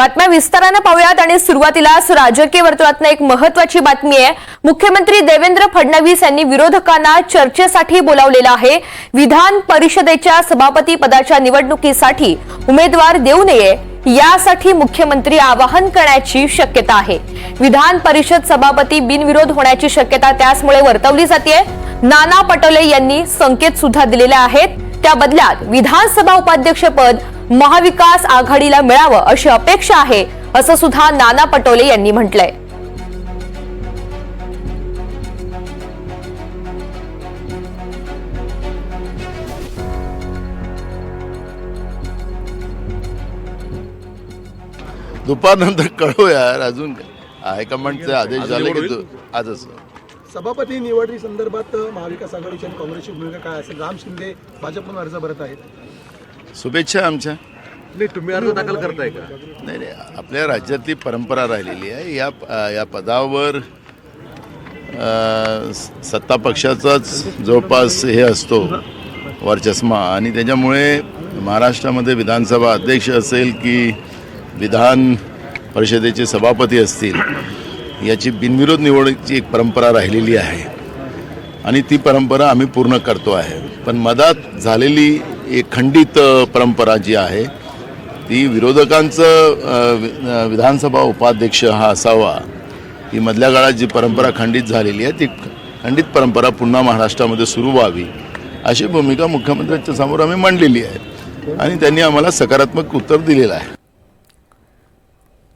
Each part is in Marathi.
बातम्या विस्तारानं पाहूयात आणि सुरुवातीलाच राजकीय वर्तुळातनं एक महत्वाची बातमी आहे. मुख्यमंत्री देवेंद्र फडणवीस यांनी विरोधकांना चर्चेसाठी बोलावलेलं आहे. विधान परिषदेच्या सभापती पदाच्या निवडणुकीसाठी उमेदवार देऊ नये यासाठी मुख्यमंत्री आवाहन करण्याची शक्यता आहे. विधान परिषद सभापती बिनविरोध होण्याची शक्यता त्याचमुळे वर्तवली जाते नाना पटोले यांनी संकेत सुद्धा दिलेले आहेत. त्या बदल्यात विधानसभा उपाध्यक्षपद महाविकास आघाडीला मिळावं अशी अपेक्षा आहे असं सुद्धा नाना पटोले यांनी म्हटलंय. दुपारनंतर कळू यार अजून काय. हायकमांडचे आदेश झाले की आजच. सभापती निवडी संदर्भात महाविकास आघाडीची आणि काँग्रेसची भूमिका काय असेल? राम शिंदे भाजपकडून अर्ज भरत आहेत. शुभेच्छा आमच्या. नाही तुम्ही अर्ज दाखल करताय का? नाही नाही आपल्या राज्यातली परंपरा राहिलेली आहे. या या पदावर अ, सत्ता पक्षाचाच जवळपास हे असतो वरचष्मा आणि त्याच्यामुळे महाराष्ट्रामध्ये विधानसभा अध्यक्ष असेल की विधान परिषदेचे सभापती असतील याची बिनविरोध निवडीची एक परंपरा राहिलेली आहे. आणि ती परंपरा आम्ही पूर्ण करतो आहे. पण मधात झालेली एक खंडित परंपरा जी आहे ती विरोधकांचं विधानसभा उपाध्यक्ष हा असावा. ही मधल्या काळात जी परंपरा खंडित झालेली आहे ती खंडित परंपरा पुन्हा महाराष्ट्रामध्ये सुरू व्हावी अशी भूमिका मुख्यमंत्र्यांच्या समोर आम्ही मांडलेली आहे. आणि त्यांनी आम्हाला सकारात्मक उत्तर दिलेलं आहे.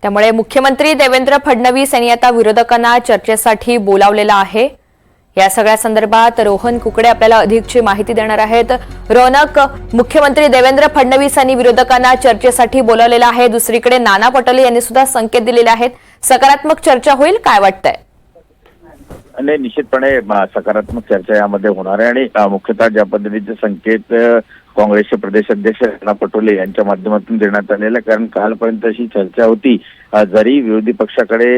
त्यामुळे मुख्यमंत्री देवेंद्र फडणवीस यांनी आता विरोधकांना चर्चेसाठी बोलावलेला आहे. या सगळ्या संदर्भात रोहन कुकडे आपल्याला अधिकची माहिती देणार आहेत. रौनक मुख्यमंत्री देवेंद्र फडणवीस यांनी विरोधकांना चर्चेसाठी बोलावलेलं आहे. दुसरीकडे नाना पटोले यांनी सुद्धा संकेत दिलेले आहेत. सकारात्मक चर्चा होईल काय वाटतंय? नाही निश्चितपणे सकारात्मक चर्चा यामध्ये होणार आहे. आणि मुख्यतः ज्या पद्धतीचे संकेत काँग्रेसचे प्रदेश अध्यक्ष नाना पटोले यांच्या माध्यमातून देण्यात आलेल्या कारण कालपर्यंत अशी चर्चा होती जरी विरोधी पक्षाकडे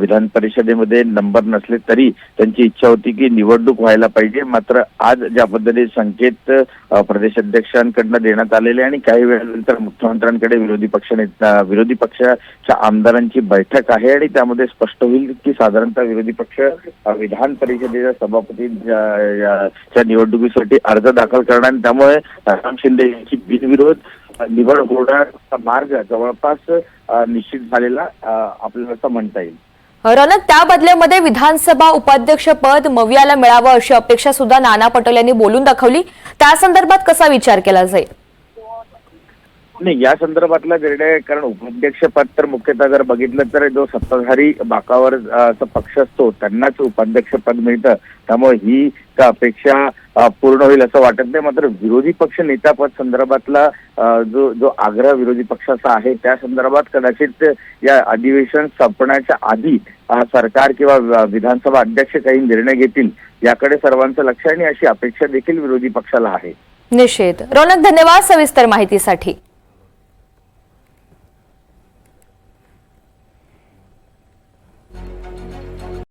विधान परिषदेमध्ये नंबर नसले तरी त्यांची इच्छा होती की निवडणूक व्हायला पाहिजे. मात्र आज ज्या पद्धतीने संकेत प्रदेशाध्यक्षांकडनं प्रदेश अध्यक्षांकडनं देण्यात आलेले आणि काही वेळानंतर मुख्यमंत्र्यांकडे विरोधी पक्ष नेता विरोधी पक्षाच्या आमदारांची बैठक आहे आणि त्यामध्ये स्पष्ट होईल की साधारणतः विरोधी पक्ष विधान परिषदेच्या सभापती च्या निवडणुकीसाठी अर्ज दाखल करणार त्यामुळे राम शिंदे यांची बिनविरोध निवड होण्याचा मार्ग जवळपास निश्चित झालेला आपल्याला असं म्हणता येईल. रौनक त्या बदल्यामध्ये विधानसभा उपाध्यक्ष पद मवियाला मिळावं अशी अपेक्षा सुद्धा नाना पटोले यांनी बोलून दाखवली. त्या संदर्भात कसा विचार केला जाईल? नाही या संदर्भातला निर्णय कारण उपाध्यक्षपद तर मुख्यतः जर बघितलं तर जो सत्ताधारी बाकावर पक्ष असतो त्यांनाच उपाध्यक्षपद मिळतं. त्यामुळे ही का अपेक्षा पूर्ण होईल असं वाटत नाही. मात्र विरोधी पक्ष नेतापद संदर्भातला जो जो आग्रह विरोधी पक्षाचा आहे त्या संदर्भात कदाचित या अधिवेशन संपण्याच्या आधी सरकार किंवा विधानसभा अध्यक्ष काही निर्णय घेतील याकडे सर्वांचं लक्ष आणि अशी अपेक्षा देखील विरोधी पक्षाला आहे. निश्चित रौनक धन्यवाद सविस्तर माहितीसाठी.